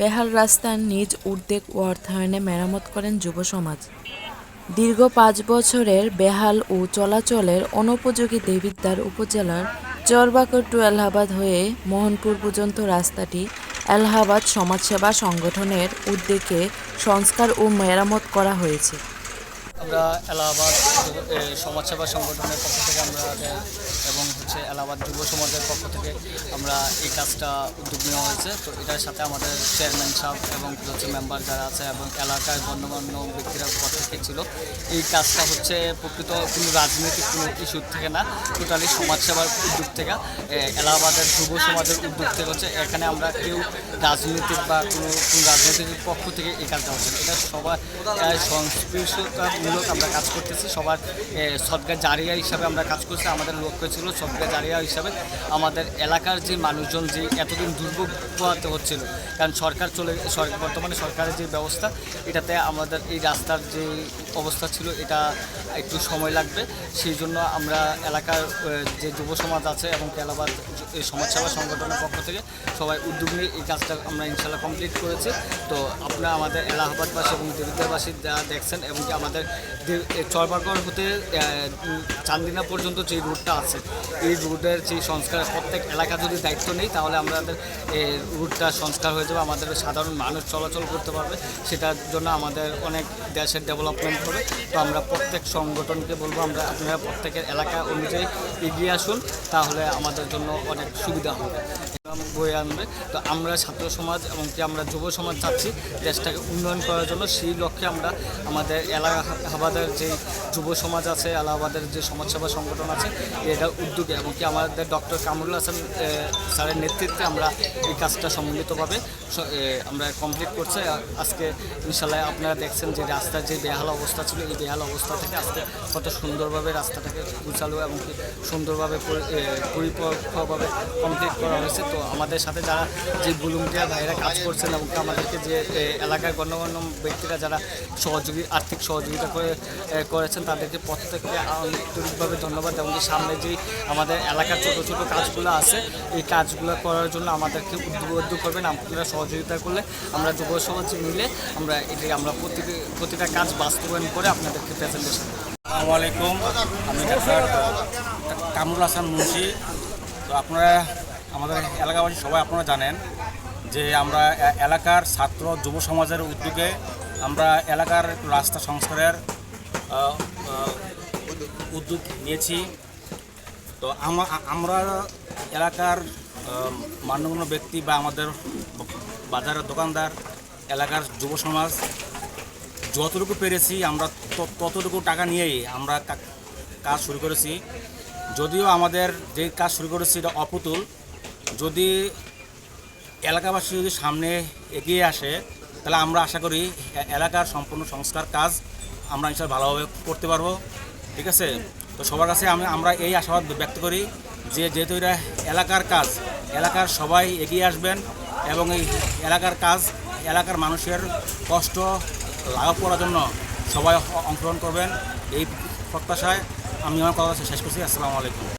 বেহাল রাস্তার নিজ উদ্যোগ ও অর্থায়নে মেরামত করেন যুব সমাজ। দীর্ঘ পাঁচ বছরের বেহাল ও চলাচলের অনুপযোগী দেবিদ্বার উপজেলার চরবাকর টু এলাহাবাদ হয়ে মোহনপুর পর্যন্ত রাস্তাটি এলাহাবাদ সমাজসেবা সংগঠনের উদ্যোগে সংস্কার ও মেরামত করা হয়েছে। আমরা এলাহাবাদ সমাজসেবা সংগঠনের পক্ষ থেকে আমরা এবং হচ্ছে এলাহাবাদ যুব সমাজের পক্ষ থেকে আমরা এই কাজটা উদ্যোগ নেওয়া হয়েছে। তো এটার সাথে আমাদের চেয়ারম্যান সাহেব এবং হচ্ছে মেম্বার যারা আছে এবং এলাকার গণ্যমান্য ব্যক্তিরা থেকে ছিল, এই কাজটা হচ্ছে প্রকৃত কোনো রাজনৈতিক কোনো ইস্যু থেকে না টোটালি সমাজসেবার উদ্যোগ থেকে। এলাহাবাদের যুব সমাজের উদ্যোগ থেকে হচ্ছে এখানে আমরা কেউ রাজনৈতিক বা কোনো কোনো রাজনৈতিক পক্ষ থেকে এই কাজটা হচ্ছে। এটা সবার সংস্পৃষ্টতামূলক আমরা কাজ করতেছি। সবার সদকা জারিয়া হিসাবে আমরা কাজ করছি। আমাদের লক্ষ্য ছিল সদকা জারিয়া হিসাবে আমাদের এলাকার যে মানুষজন যে এতদিন দুর্ভোগ পোহাতে হচ্ছিল, কারণ সরকার চলে বর্তমানে সরকারের যে ব্যবস্থা, এটাতে আমাদের এই রাস্তার যে অবস্থা ছিল, এটা একটু সময় লাগবে। সেই জন্য আমরা এলাকার যে যুব সমাজ আছে এবং এই সমাজসেবা সংগঠনের পক্ষ থেকে সবাই উদ্যোগ নিয়ে এই কাজটা আমরা ইনশাল্লাহ কমপ্লিট করেছি। তো আপনারা আমাদের এলাহাবাদবাসী এবং দেবিদ্বারবাসী যারা দেখছেন এবং কি আমাদের চরবাগড় হতে চান্দিনা পর্যন্ত যে রুটটা আছে, এই রুটের যে সংস্কার প্রত্যেক এলাকা যদি দায়িত্ব নেই, তাহলে আমাদের এই রুটটা সংস্কার হয়ে যাবে। আমাদের সাধারণ মানুষ চলাচল করতে পারবে। সেটার জন্য আমাদের অনেক দেশের ডেভেলপমেন্ট হবে। তো আমরা প্রত্যেক সংগঠনকে বলব, আমরা আপনারা প্রত্যেকের এলাকা অনুযায়ী এগিয়ে আসুন, তাহলে আমাদের জন্য অনেক সুবিধা হবে। বয়ে আনবে। তো আমরা ছাত্র সমাজ এবং কি আমরা যুব সমাজ চাচ্ছি দেশটাকে উন্নয়ন করার জন্য। সেই লক্ষ্যে আমরা আমাদের এলাহাবাদের যে যুব সমাজ আছে, এলাহাবাদের যে সমাজসেবা সংগঠন আছে, এটা উদ্যোগে এবং কি আমাদের ডক্টর কামরুল হাসান স্যারের নেতৃত্বে আমরা এই কাজটা সম্মিলিতভাবে আমরা কমপ্লিট করছে। আজকে ইনশাল্লাহ আপনারা দেখছেন যে রাস্তার যে বেহাল অবস্থা ছিল, এই বেহাল অবস্থা থেকে আজকে কত সুন্দরভাবে রাস্তাটাকে গুছালো এবং কি সুন্দরভাবে পরিপক্ষভাবে কমপ্লিট করা হয়েছে। তো আমাদের সাথে যারা যে ভলুন্টিয়ার ভাইরা কাজ করছেন এবং আমাদেরকে যে এলাকার গণ্যমান্য ব্যক্তিরা যারা সহযোগী, আর্থিক সহযোগিতা করে করেছেন, তাদেরকে প্রত্যেককে আন্তরিকভাবে ধন্যবাদ এবং সামনে যে আমাদের এলাকার ছোটো ছোটো কাজগুলো আছে, এই কাজগুলো করার জন্য আমাদেরকে উদ্বুদ্ধ করবেন। আপনারা সহযোগিতা করলে আমরা যুব সমাজ মিলে আমরা এটি, আমরা প্রতিটি প্রতিটা কাজ বাস্তবায়ন করে আপনাদেরকে প্রেজেন্টেশন আসসালামু আলাইকুম, আমি ডাক্তার কামরুল হাসান মুন্সি। তো আপনারা আমাদের এলাকাবাসী সবাই আপনারা জানেন যে আমরা এলাকার ছাত্র যুব সমাজের উদ্যোগে আমরা এলাকার রাস্তা সংস্কারের উদ্যোগ নিয়েছি। তো আমা- আমরা এলাকার মান্যগণ্য ব্যক্তি বা আমাদের বাজারের দোকানদার, এলাকার যুব সমাজ, যতটুকু পেরেছি আমরা ততটুকু টাকা নিয়েই আমরা কাজ শুরু করেছি। যদিও আমাদের যে কাজ শুরু করেছি এটা অপুতুল যদি এলাকাবাসী যদি সামনে এগিয়ে আসে, তাহলে আমরা আশা করি এলাকার সম্পূর্ণ সংস্কার কাজ আমরা ইনশাল ভালোভাবে করতে পারব, ঠিক আছে? তো সবার কাছে আমি আমরা এই আশাবাদ ব্যক্ত করি যে যেহেতু এটা এলাকার কাজ, এলাকার সবাই এগিয়ে আসবেন এবং এই এলাকার কাজ, এলাকার মানুষের কষ্ট লাঘব করার জন্য সবাই অংশগ্রহণ করবেন, এই প্রত্যাশায় আমি আমার কথা শেষ করছি। আসসালামু আলাইকুম।